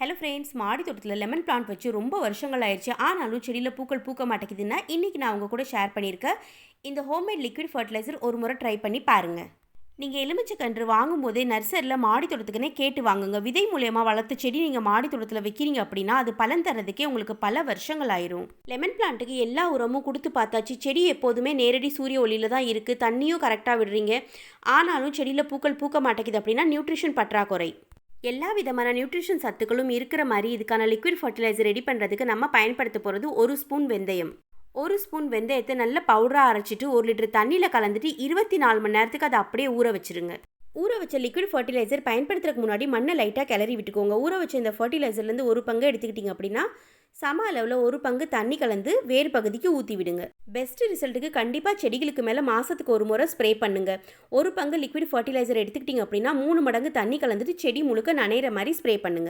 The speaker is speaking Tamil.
ஹலோ ஃப்ரெண்ட்ஸ் மாடி தோட்டத்தில் லெமன் பிளான்ட் வச்சு ரொம்ப வருஷங்கள் ஆயிடுச்சு. ஆனாலும் செடியில் பூக்கள் பூக்க மாட்டேங்குதுன்னா இன்றைக்கி நான் உங்கள் கூட ஷேர் பண்ணியிருக்கேன். இந்த ஹோம்மேட் லிக்விட் ஃபர்டிலைசர் ஒரு முறை ட்ரை பண்ணி பாருங்கள் நீங்கள் எலுமிச்சை கன்று வாங்கும்போதே நர்சரியில் மாடி தோட்டத்துக்குன்னே கேட்டு வாங்குங்க. விதை மூலயமா வளர்த்த செடி நீங்கள் மாடி தோட்டத்தில் வைக்கிறீங்க அப்படின்னா அது பலன் தரதுக்கே உங்களுக்கு பல வருஷங்கள் ஆயிரும். லெமன் பிளான்ட்டுக்கு எல்லா உரமும் கொடுத்து பார்த்தாச்சு. செடி எப்போதுமே நேரடி சூரிய ஒளியில் தான் இருக்குது தண்ணியும் கரெக்டாக விடுறீங்க. ஆனாலும் செடியில் பூக்கள் பூக்க மாட்டேங்குது அப்படின்னா நியூட்ரிஷன் பற்றாக்குறை. எல்லா விதமான நியூட்ரிஷன் சத்துக்களும் இருக்கிற மாதிரி இதுக்கான லிக்விட் ஃபர்டிலைசர் ரெடி பண்ணுறதுக்கு நம்ம பயன்படுத்த போகிறது ஒரு ஸ்பூன் வெந்தயம். ஒரு ஸ்பூன் வெந்தயத்தை நல்ல பவுடராக அரைச்சிட்டு ஒரு லிட்டர் தண்ணியில் கலந்துட்டு இருபத்தி நாலு மணி நேரத்துக்கு அதை அப்படியே ஊற வச்சிருங்க. ஊற வச்ச லிக்விட் ஃபர்டிலைசர் பயன்படுத்துறதுக்கு முன்னாடி மண்ணை லைட்டாக கிளறி விட்டுக்கோங்க. ஊற வச்ச இந்த ஃபர்டிலைசர்லேருந்து ஒரு பங்கு எடுத்துக்கிட்டிங்க அப்படின்னா சம அளவில் ஒரு பங்கு தண்ணி கலந்து வேறு பகுதிக்கு ஊற்றி விடுங்க. பெஸ்ட் ரிசல்ட்டுக்கு கண்டிப்பாக செடிகளுக்கு மேலே மாதத்துக்கு ஒரு முறை ஸ்ப்ரே பண்ணுங்க. ஒரு பங்கு லிக்விட் ஃபர்டிலைசர் எடுத்துக்கிட்டிங்க அப்படின்னா மூணு மடங்கு தண்ணி கலந்துட்டு செடி முழுக்க நனைகிற மாதிரி ஸ்ப்ரே பண்ணுங்க.